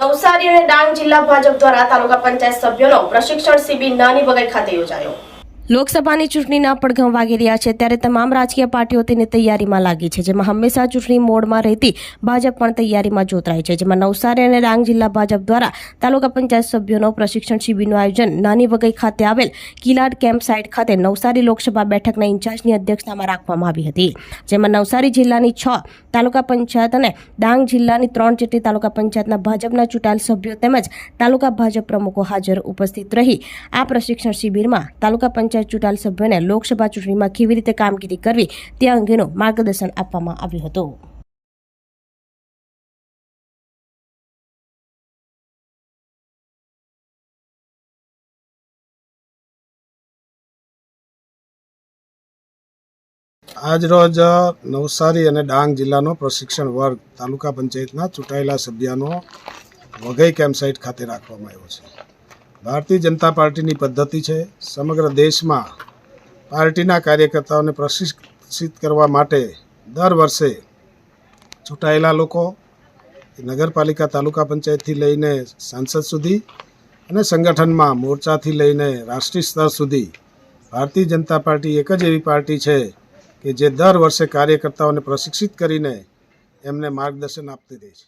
નવસારી અને ડાંગ જિલ્લા ભાજપ દ્વારા તાલુકા પંચાયત સભ્યોનો પ્રશિક્ષણ શિબિર નાની વગર ખાતે યોજાયો. લોકસભાની ચૂંટણીના પડઘમ વાગી રહ્યા છે ત્યારે તમામ રાજકીય પાર્ટીઓ તેની તૈયારીમાં લાગી છે, જેમાં હંમેશા ચૂંટણી મોડમાં રહેતી ભાજપ પણ તૈયારીમાં જોતરાય છે, જેમાં નવસારી અને ડાંગ જિલ્લા ભાજપ દ્વારા તાલુકા પંચાયત સભ્યોનો પ્રશિક્ષણ શિબિરનું આયોજન નાની વગઈ ખાતે આવેલ કિલાડ કેમ્પ સાઇટ ખાતે નવસારી લોકસભા બેઠકના ઇન્ચાર્જની અધ્યક્ષતામાં રાખવામાં આવી હતી, જેમાં નવસારી જિલ્લાની છ તાલુકા પંચાયત અને ડાંગ જિલ્લાની ત્રણ જેટલી તાલુકા પંચાયતના ભાજપના ચૂંટાયેલ સભ્યો તેમજ તાલુકા ભાજપ પ્રમુખો હાજર ઉપસ્થિત રહી આ પ્રશિક્ષણ શિબિરમાં તાલુકા પંચાયત ચૂંટાયેલ સભ્યોને લોકસભા ચૂંટણીમાં કેવી રીતે કામગીરી કરવી તે અંગેનું માર્ગદર્શન આપવામાં આવ્યું હતું. આજ રોજ નવસારી અને ડાંગ જિલ્લાનો પ્રશિક્ષણ વર્ગ તાલુકા પંચાયતના ચૂંટાયેલા સભ્યનો વઘઈ કેમ્પસાઇટ ખાતે રાખવામાં આવ્યો છે. ભારતીય જનતા પાર્ટીની પદ્ધતિ છે સમગ્ર દેશમાં પાર્ટીના કાર્યકર્તાઓને પ્રશિક્ષિત કરવા માટે દર વર્ષે ચૂંટાયેલા લોકો નગરપાલિકા તાલુકા પંચાયતથી લઈને સાંસદ સુધી અને સંગઠનમાં મોરચાથી લઈને રાષ્ટ્રીય સ્તર સુધી ભારતીય જનતા પાર્ટી એક જ એવી પાર્ટી છે કે જે દર વર્ષે કાર્યકર્તાઓને પ્રશિક્ષિત કરીને એમને માર્ગદર્શન આપતી રહી છે.